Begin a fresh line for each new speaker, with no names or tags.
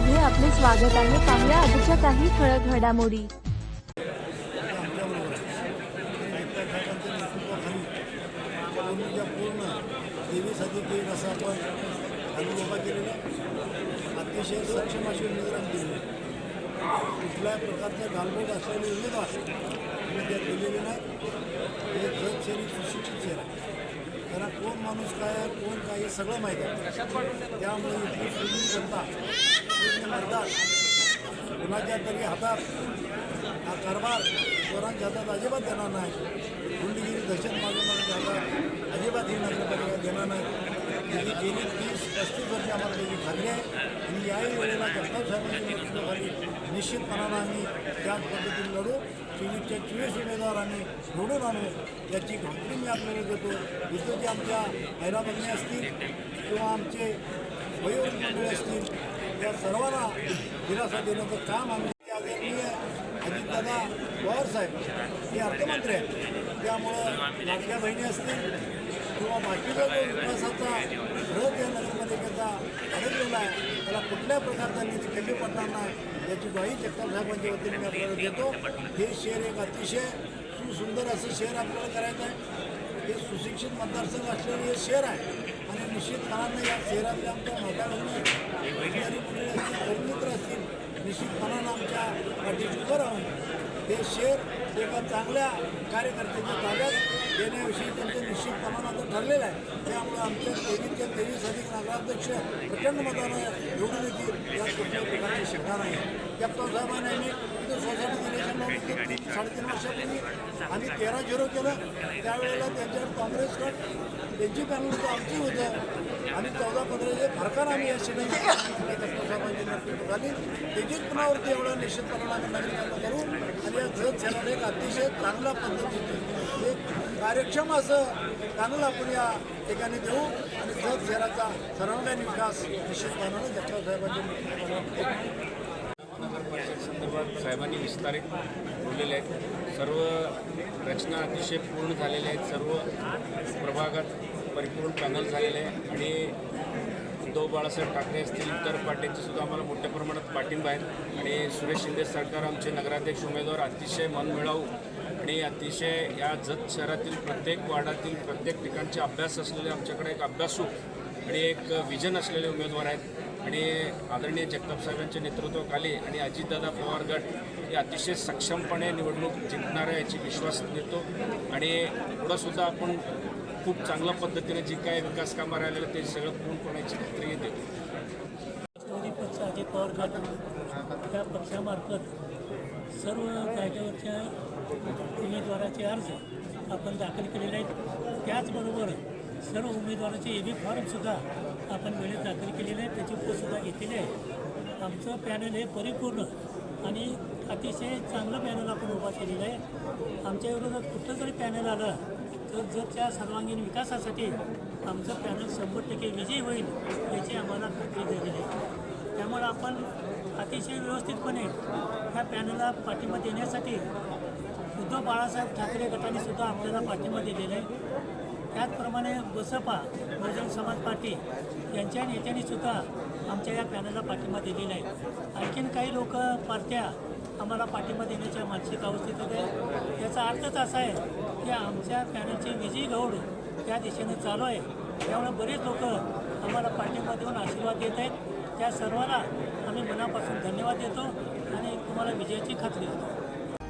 मध्ये आपले स्वागत आहे. पाहूया आजच्या काही ठळक घडामोडी.
पूर्ण पूर्ण तेवीस अधिक एक असं आपण खाली उभा केलेला अतिशय सक्षम अशी उमेदवार दिली कुठल्याही प्रकारचं गालबोट असलेले उमेदवार मी त्या दिलेले नाही हे जग शहरी सुशिक्षित शहर त्यांना कोण माणूस काय आहे कोण काय हे सगळं माहीत आहे त्यामुळे इथली जनता मतदार कुणाच्या तरी हातात हा कारभार चोरांच्या हातात अजिबात देणार नाही. गुंडगिरी दहशत माजवण्याच्या हातात अजिबात ही नगरपालिका देणार नाही. गेली गेली तीस पस्तीस वर्ष आम्हाला त्याची खात्री आहे. आणि याही वेळेला जगताप साहेबांच्या नेतृत्वाखाली निश्चितपणानं आम्ही त्याच पद्धतीने लढू. चोवीसच्या चोवीस उमेदवार आम्ही निवडून आणू. याची खात्री मी आपल्याला देतो. इथं जे आमच्या हैराबंदी असतील किंवा आमचे वयोवृद्ध मंडळी असतील या सर्वांना दिलासा देण्याचं काम आम्ही आदरणीय अजितदादा पवार साहेब हे अर्थमंत्री आहेत. त्यामुळं लाडक्या बहिणी असतील किंवा बाकीचा जो विकासाचा रथ या नगरपालिकेचा अडकलेला आहे. त्याला कुठल्या प्रकारचा निधी कमी पडणार नाही याची ग्वाही जगताप साहेबांच्या वतीने मी आपल्याला देतो. हे शहर एक अतिशय सुसुंदर असं शहर आपल्याला करायचं आहे. हे सुशिक्षित मतदारसंघ असलेलं हे शहर आहे. आणि निश्चितपणानं या शहरातले आमच्या माता असतील मित्र असतील निश्चितपणानं आमच्या पाठीशी उभं राहून हे शहर एका चांगल्या कार्यकर्त्यांच्या ताब्यात देण्याविषयी त्यांचं निश्चितपणानं आता ठरलेलं आहे. त्यामुळे आमच्या तेवीसच्या तेवीस अधिक नगराध्यक्ष प्रचंड मतानं निवडून येतील या कुठल्या प्रकारची शिकणार नाही. कॅप्टन साहेबांनी साडेतीन वर्षापूर्वी आम्ही तेरा झिरो केलं. त्यावेळेला त्यांच्यावर काँग्रेस गट त्यांची पॅनल होतं आमची होतं. आणि चौदा पंधराचे फरकार आम्ही या सिनेमा कॅप्टन साहेबांची नेतृत्वाखाली त्याचीच पुनरावृत्ती एवढं निश्चितपणानं आम्ही नागरिकांना करू. आणि या जत शहराला एक अतिशय चांगल्या पद्धतीने एक कार्यक्षम असं चांगलं आपण या ठिकाणी देऊ. आणि जत शहराचा सर्वांगीण विकास निश्चितपणानं जगताप साहेबांच्या नेतृत्वाखाली
नगर परिषद संदर्भात साहेबांनी विस्तारित बोललेले आहेत. सर्व रचना अतिशय पूर्ण झालेल्या आहेत. सर्व प्रभागात परिपूर्ण पॅनल झालेले आहे. आणि उद्धव बाळासाहेब ठाकरे असतील इतर पार्ट्यांचे आम्हाला मोठ्या प्रमाणात पाठिंबा आहे आणि सुरेश शिंदे सरकार आमचे नगराध्यक्ष उमेदवार अतिशय मनमिळावू आणि अतिशय या जत शहरातील प्रत्येक वार्डातील प्रत्येक ठिकाणचे अभ्यास असलेले आमच्याकडे एक अभ्यासू आणि एक विजन असलेले उमेदवार आहेत. आणि आदरणीय जगताप साहेबांच्या नेतृत्वाखाली आणि अजितदादा पवार गट हे अतिशय सक्षमपणे निवडणूक जिंकणार आहे याची विश्वास देतो. आणि पुढंसुद्धा आपण खूप चांगल्या पद्धतीने जी काय विकास कामं राहिलेलं ते सगळं पूर्ण खात्री देतो.
राष्ट्रवादी पक्ष अजित पवार गट या पक्षामार्फत सर्व जागेवरच्या उमेदवाराचे अर्ज आपण दाखल केलेले आहेत. त्याचबरोबर सर्व उमेदवाराचे ए बी फॉर्मसुद्धा आपण वेळेत दाखल केलेले आहे त्याची पोचसुद्धा घेतलेली आहे. आमचं पॅनल हे परिपूर्ण आणि अतिशय चांगलं पॅनल आपण उभा केलेलं आहे. आमच्या विरोधात कुठलं जरी पॅनल आलं तर जर त्या सर्वांगीण विकासासाठी आमचं पॅनल शंभर टक्के विजयी होईल याची आम्हाला खात्री झालेली आहे. त्यामुळे आपण अतिशय व्यवस्थितपणे ह्या पॅनलला पाठिंबा देण्यासाठी उद्धव बाळासाहेब ठाकरे गटाने सुद्धा आपल्याला पाठिंबा दिलेला आहे. त्याचप्रमाणे बसपा बहुजन समाज पार्टी यांच्या नेत्यांनी सुद्धा आमच्या या पॅनलला पाठिंबा दिलेला आहे. आणखीन काही लोक पार्ट्या आम्हाला पाठिंबा देण्याच्या मानसिक अवस्थेत आहे याचा अर्थच असा आहे की आमच्या पॅनलची विजयी गौड त्या दिशेने चालू आहे. त्यामुळे बरेच लोक आम्हाला पाठिंबा देऊन आशीर्वाद देत आहेत. त्या सर्वांना आम्ही मनापासून धन्यवाद देतो आणि तुम्हाला विजयाची खात्री देतो.